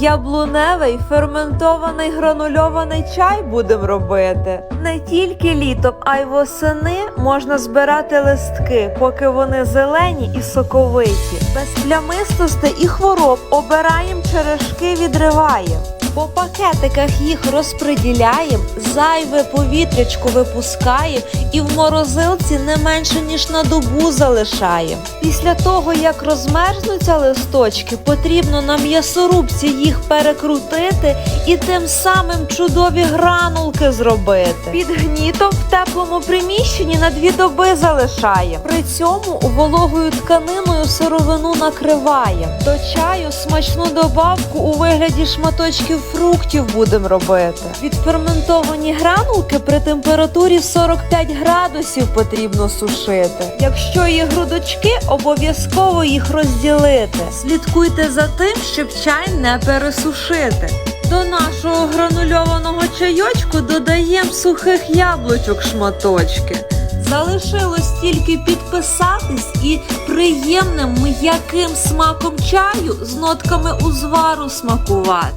Яблуневий ферментований гранульований чай будемо робити. Не тільки літом, а й восени можна збирати листки, поки вони зелені і соковиті. Без плямистостей і хвороб обираємо черешки, відриваємо. По пакетиках їх розприділяємо, зайве повітрячко випускаємо і в морозилці не менше ніж на добу залишаємо. Після того, як розмерзнуться листочки, потрібно на м'ясорубці їх перекрутити і тим самим чудові гранулки зробити. Під гнітом в теплому приміщенні на дві доби залишаємо. При цьому вологою тканиною сировину накриваємо. До чаю смачну добавку у вигляді шматочків фруктів будемо робити. Відферментовані гранулки при температурі 45 градусів потрібно сушити. Якщо є грудочки, обов'язково їх розділити. Слідкуйте за тим, щоб чай не пересушити. До нашого гранульованого чайочку додаємо сухих яблучок шматочки. Залишилось тільки підписатись і приємним м'яким смаком чаю з нотками узвару смакувати.